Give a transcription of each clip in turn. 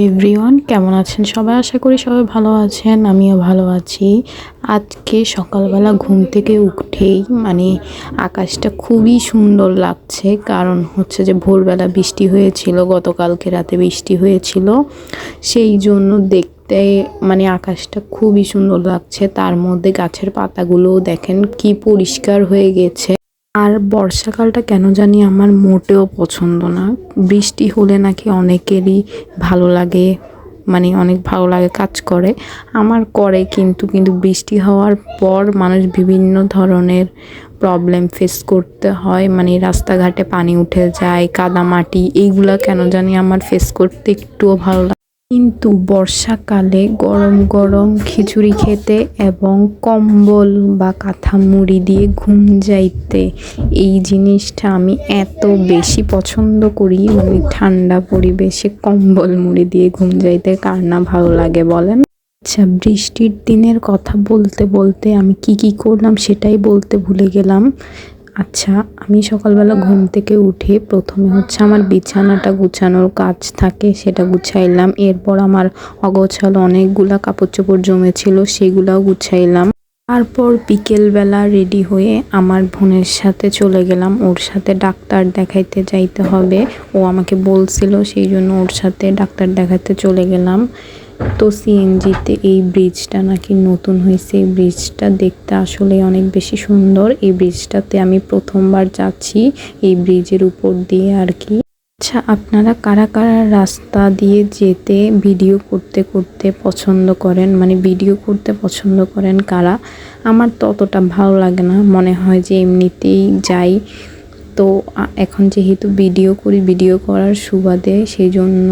Everyone, কেমন আছেন সবাই? আশা করি সবাই ভালো আছেন, আমিও ভালো আছি। আজকে সকালবেলা ঘুম থেকে উঠেই মানে আকাশটা খুবই সুন্দর লাগছে, কারণ হচ্ছে যে ভোরবেলা বৃষ্টি হয়েছিল, গতকালকে রাতে বৃষ্টি হয়েছিল। সেই জন্য দেখতে মানে আকাশটা খুবই সুন্দর লাগছে। তার মধ্যে গাছের পাতাগুলোও দেখেন কি পরিষ্কার হয়ে গেছে। আর বর্ষাকালটা কেন জানি আমার মোটেও পছন্দ না। বৃষ্টি হলে নাকি অনেকেরই ভালো লাগে মানে অনেক ভালো লাগে কাজ করে। আমার করে কিন্তু কিন্তু বৃষ্টি হওয়ার পর মানুষ বিভিন্ন ধরনের প্রবলেম ফেস করতে হয়। মানে রাস্তাঘাটে পানি উঠে যায়, কাদা মাটি, এইগুলা কেন জানি আমার ফেস করতে একটুও ভালো লাগে কিন্তু বর্ষাকালে গরম গরম খিচুড়ি খেতে এবং কম্বল বা কাঁথা মুড়ি দিয়ে ঘুম যাইতে, এই জিনিসটা আমি এত বেশি পছন্দ করি মানে ঠান্ডা পরিবেশে কম্বল মুড়ি দিয়ে ঘুম যাইতে কার না ভালো লাগে বলেন? আচ্ছা বৃষ্টির দিনের কথা বলতে বলতে আমি কি কি করলাম সেটাই বলতে ভুলে গেলাম। আচ্ছা আমি সকালবেলা ঘুম থেকে উঠে। প্রথমে হচ্ছে আমার বিছানাটা গুছানোর কাজ থাকে, সেটা গুছাইলাম। এরপর আমার অগোছালো অনেকগুলা কাপড় চোপড় জমেছিল, সেগুলাও গুছাইলাম। তারপর বিকেলবেলা রেডি হয়ে আমার বোনের সাথে চলে গেলাম। ওর সাথে ডাক্তার দেখাইতে যাইতে হবে। ও আমাকে বলছিল, সেই জন্য ওর সাথে ডাক্তার দেখাতে চলে গেলাম। তো সিএনজিতে এই ব্রিজটা নাকি নতুন হয়েছে। এই ব্রিজটা দেখতে আসলে অনেক বেশি সুন্দর। এই ব্রিজটাতে আমি প্রথমবার যাচ্ছি এই ব্রিজের উপর দিয়ে আর কি। আচ্ছা আপনারা কারা কারা রাস্তা দিয়ে যেতে ভিডিও করতে করতে পছন্দ করেন? মানে ভিডিও করতে পছন্দ করেন কারা? আমার ততটা ভালো লাগে না। মনে হয় যে এমনিতেই যাই। তো এখন যেহেতু ভিডিও করি ভিডিও করার সুবাদে সেই জন্য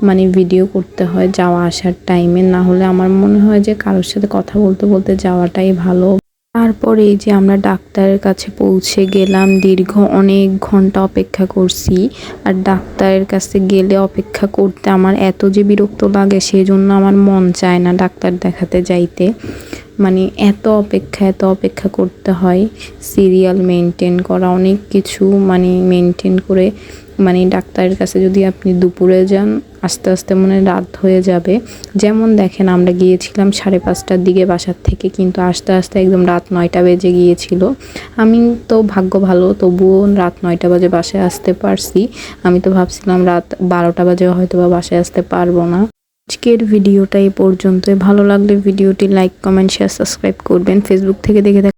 মানে ভিডিও করতে হয় যাওয়া আসার টাইমে না হলে আমার মনে হয় যে কারোর সাথে কথা বলতে বলতে যাওয়াটাই ভালো। তারপরে এই যে আমরা ডাক্তারের কাছে পৌঁছে গেলাম, দীর্ঘ অনেক ঘণ্টা অপেক্ষা করছি। আর ডাক্তারের কাছে গেলে অপেক্ষা করতে আমার এত যে বিরক্ত লাগে সেই জন্য আমার মন চায় না ডাক্তার দেখাতে যাইতে। মানে এত অপেক্ষা এত অপেক্ষা করতে হয়। সিরিয়াল মেনটেন করা, অনেক কিছু মানে মেনটেন করে মানে ডাক্তারের কাছে যদি আপনি দুপুরে যান, আস্তে আস্তে মনে রাত হয়ে যাবে। যেমন দেখেন আমরা গিয়েছিলাম সাড়ে পাঁচটার দিকে বাসার থেকে, কিন্তু আস্তে আস্তে একদম রাত নয়টা বেজে গিয়েছিল। আমি তো ভাগ্য ভালো, তবুও রাত নয়টা বাজে বাসায় আসতে পারছি। আমি তো ভাবছিলাম রাত বারোটা বাজে হয়তো বা বাসায় আসতে পারব না। আজকের ভিডিওটা এই পর্যন্তই। ভালো লাগলে ভিডিওটি লাইক, কমেন্ট, শেয়ার, সাবস্ক্রাইব করবেন। ফেসবুক থেকে দেখে